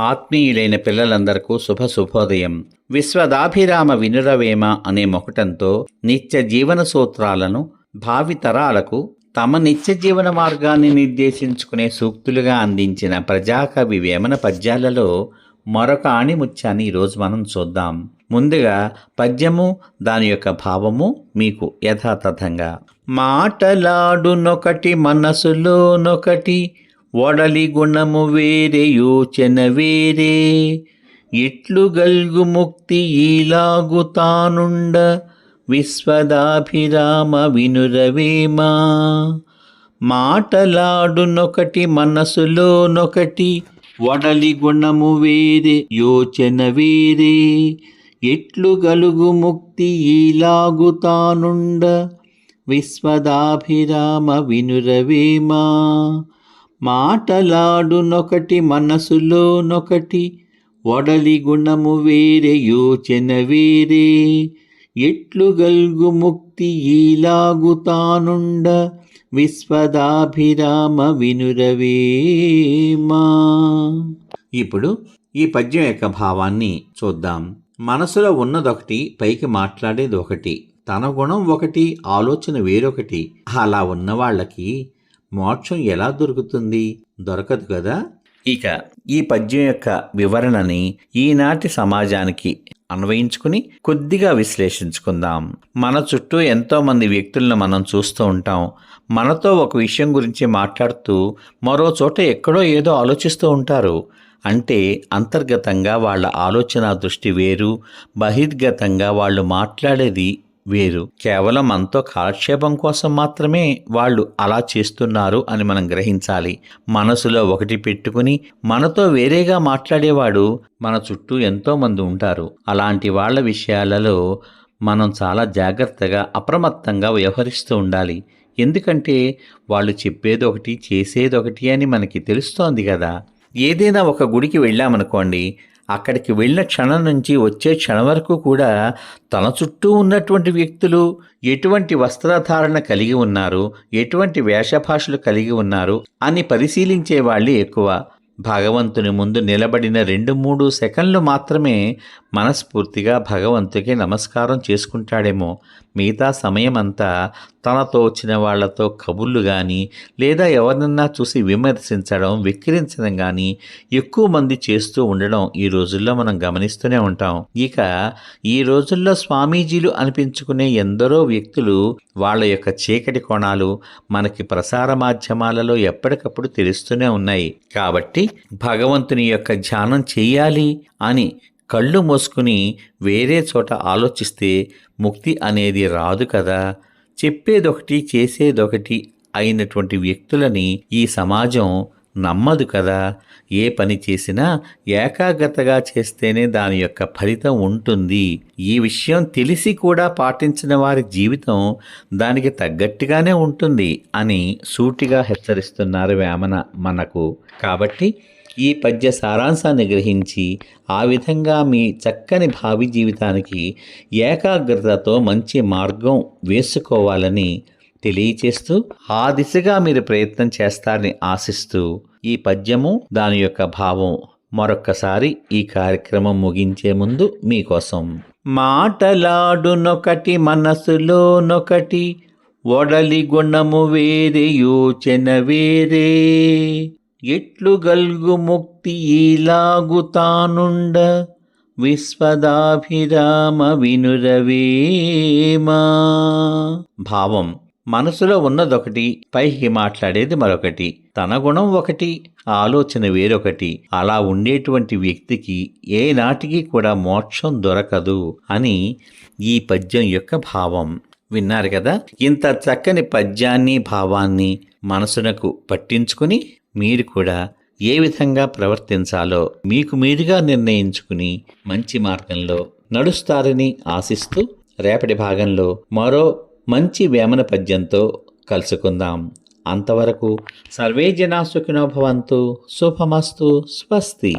ఆత్మీయులైన పిల్లలందరకు శుభ శుభోదయం విశ్వదాభిరామ వినురవేమ అనే మొకటంతో నిత్య జీవన సూత్రాలను భావితరాలకు తమ నిత్య జీవన మార్గాన్ని నిర్దేశించుకునే సూక్తులుగా అందించిన ప్రజాకవి వేమన పద్యాలలో మరొక ఆణిముత్యాన్ని ఈరోజు మనం చూద్దాం. ముందుగా పద్యము దాని యొక్క భావము మీకు యథాతథంగా. మాటలాడునొకటి మనసులోనొకటి ఒడలి గుణము వేరే యోచన వేరే ఇట్లు గల్గు ముక్తి ఈలాగు తానుండ విశ్వదాభిరామ వినురవేమా మాటలాడునొకటి మనసులోనొకటి వడలి గుణము వేరే యోచన వేరే ఎట్లు గలుగు ముక్తి ఈలాగు తానుండ విశ్వదాభిరామ వినురవేమా మాటలాడునొకటి మనసులోనొకటి వడలి గుణము వేరే యోచన వేరే. ఎట్లు గల్గు ముక్తి ఈలాగు తానుండ విశ్వదాభిరామ వినురవేమా. ఇప్పుడు ఈ పద్యం యొక్క భావాన్ని చూద్దాం. మనసులో ఉన్నదొకటి పైకి మాట్లాడేది ఒకటి తన గుణం ఒకటి ఆలోచన వేరొకటి అలా ఉన్న వాళ్ళకి మోక్షం ఎలా దొరుకుతుంది? దొరకదు కదా? ఇక ఈ పద్యం యొక్క వివరణని ఈనాటి సమాజానికి అన్వయించుకుని కొద్దిగా విశ్లేషించుకుందాం. మన చుట్టూ ఎంతోమంది వ్యక్తులను మనం చూస్తూ ఉంటాం. మనతో ఒక విషయం గురించి మాట్లాడుతూ మరో చోట ఎక్కడో ఏదో ఆలోచిస్తూ ఉంటారు. అంటే అంతర్గతంగా వాళ్ళ ఆలోచన దృష్టి వేరు బహిర్గతంగా వాళ్ళు మాట్లాడేది వేరు కేవలం మనతో కాలక్షేపం కోసం మాత్రమే వాళ్ళు అలా చేస్తున్నారు అని మనం గ్రహించాలి. మనసులో ఒకటి పెట్టుకుని మనతో వేరేగా మాట్లాడేవాడు మన చుట్టూ ఎంతో మంది ఉంటారు. అలాంటి వాళ్ళ విషయాలలో మనం చాలా జాగ్రత్తగా అప్రమత్తంగా వ్యవహరిస్తూ ఉండాలి. ఎందుకంటే వాళ్ళు చెప్పేది ఒకటి అని మనకి తెలుస్తోంది కదా. ఏదైనా ఒక గుడికి వెళ్ళామనుకోండి అక్కడికి వెళ్ళిన క్షణం నుంచి వచ్చే క్షణం వరకు కూడా తన చుట్టూ ఉన్నటువంటి వ్యక్తులు ఎటువంటి వస్త్రధారణ కలిగి ఉన్నారు ఎటువంటి వేషభాషలు కలిగి ఉన్నారు అని పరిశీలించే వాళ్ళు ఎక్కువ. భగవంతుని ముందు నిలబడిన రెండు మూడు సెకండ్లు మాత్రమే మనస్ఫూర్తిగా భగవంతుకి నమస్కారం చేసుకుంటాడేమో. మిగతా సమయం అంతా తనతో వచ్చిన వాళ్ళతో కబుర్లు కానీ లేదా ఎవరినన్నా చూసి విమర్శించడం విక్రించడం కానీ ఎక్కువ మంది చేస్తూ ఉండడం ఈ రోజుల్లో మనం గమనిస్తూనే ఉంటాం. ఇక ఈ రోజుల్లో స్వామీజీలు అనిపించుకునే ఎందరో వ్యక్తులు వాళ్ళ యొక్క చీకటి కోణాలు మనకి ప్రసార మాధ్యమాలలో ఎప్పటికప్పుడు తెలుస్తూనే ఉన్నాయి. కాబట్టి భగవంతుని యొక్క ధ్యానం చేయాలి అని కళ్ళు మూసుకుని వేరే చోట ఆలోచిస్తే ముక్తి అనేది రాదు కదా. చెప్పేదొకటి చేసేదొకటి అయినటువంటి వ్యక్తులని ఈ సమాజం నమ్మదు కదా. ఏ పని చేసినా ఏకాగ్రతగా చేస్తేనే దాని యొక్క ఫలితం ఉంటుంది. ఈ విషయం తెలిసి కూడా పాటించిన వారి జీవితం దానికి తగ్గట్టుగానే ఉంటుంది అని సూటిగా హెచ్చరిస్తున్నారు వేమన మనకు. కాబట్టి ఈ పద్య సారాంశాన్ని గ్రహించి ఆ విధంగా మీ చక్కని భావి జీవితానికి ఏకాగ్రతతో మంచి మార్గం వేసుకోవాలని తెలియచేస్తూ ఆ దిశగా మీరు ప్రయత్నం చేస్తారని ఆశిస్తూ ఈ పద్యము దాని యొక్క భావం మరొక్కసారి ఈ కార్యక్రమం ముగించే ముందు మీకోసం. మాటలాడునొకటి మనసులోనొకటి ఒడలి గుణము వేరే యోచన వేరే. ఎట్లు గల్గు ముక్తి ఈలాగు తానుండ విశ్వదాభిరామ వినురవేమా భావం. మనసులో ఉన్నదొకటి పైకి మాట్లాడేది మరొకటి తన గుణం ఒకటి ఆలోచన వేరొకటి అలా ఉండేటువంటి వ్యక్తికి ఏ నాటికి కూడా మోక్షం దొరకదు అని ఈ పద్యం యొక్క భావం. విన్నారు కదా? ఇంత చక్కని పద్యాన్ని భావాన్ని మనసునకు పట్టించుకుని మీరు కూడా ఏ విధంగా ప్రవర్తించాలో మీకు మీరుగా నిర్ణయించుకుని మంచి మార్గంలో నడుస్తారని ఆశిస్తూ రేపటి భాగంలో మరో మంచి వేమన పద్యంతో కలుసుకుందాం. అంతవరకు సర్వే జనా సుఖినోభవంతు శుభమస్తు. స్వస్తి.